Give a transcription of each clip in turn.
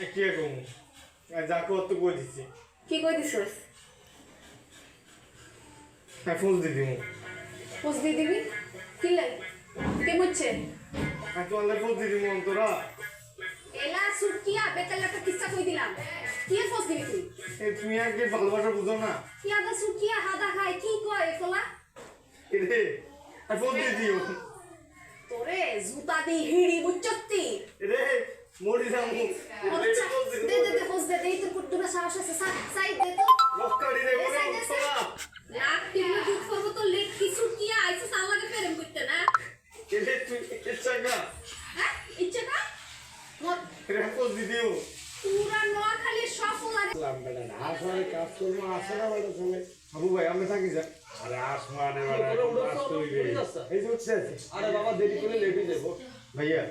কি কম যা কত কই দিছি? কি কই দিছস? হ্যাঁ ফোন দিয়ে দিমু। পোজ দিয়ে দিবি? কি লাই কে মুচ্ছে আর তোমার ফোন দিয়ে দিমু অন্তরা। এলা সুটকিয়া বেতালাটা কিচ্ছা কই দিলাম? কি পোজ দিবি তুই? এই তুমি আর কি ভালোবাসা বুঝো না। কি আদা সুটকিয়া হাদা খায় কি কয় কোলা রে আর ফোন দিয়ে দিও। তোরে জুতা দি হিড়ি বুচ্চত্তি রে আচ্ছা হ্যাঁ আবু ভাই আমি থাকি যা আরে আসমানে এই যে উঠছে আরে বাবা দেরি করে লেট হয়ে যাব ভাইয়া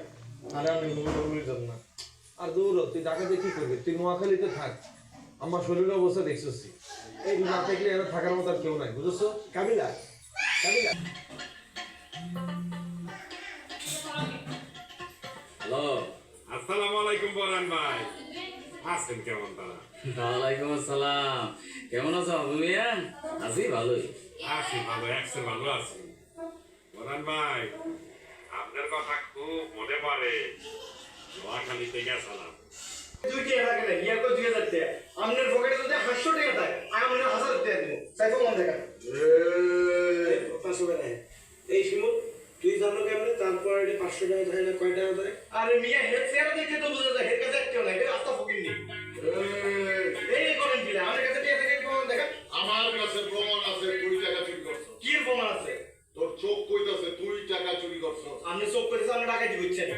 আরে আমি ঘুমোতে বলে না। আর দূর তুই ঢাকাতে কি করবি? তুই নোয়াখালীতে থাক। আমার শরীরের অবস্থা দেখছিস এই না থাকলে এখানে থাকার মতো আর কেউ নাই বুঝছ? কাবিলা কাবিলা। হ্যালো আসসালামু আলাইকুম বরান ভাই। আছেন কেমন তারা? ওয়ালাইকুম আসসালাম। কেমন আছো আবু মিয়া? আছি ভালোই। আছি ভালো একশো ভালো আছি। বরান ভাই মনে নোয়াখালীতে গেছিলাম তুই এটা কেন ইয়ার 2000 টাকা আমনের পকেটে যদি 500 টাকা থাকে আমি 1000 টাকা দিব সাইফো মন দেখা পাঁচশো এই শিমু তুই জানো কেমনে? তারপর পাঁচশো টাকা থাকে না কয় টাকা থাকে আরে মিয়া, হেড শেয়ার আপনি চোখ করে সামনে ডাকাতি করছেন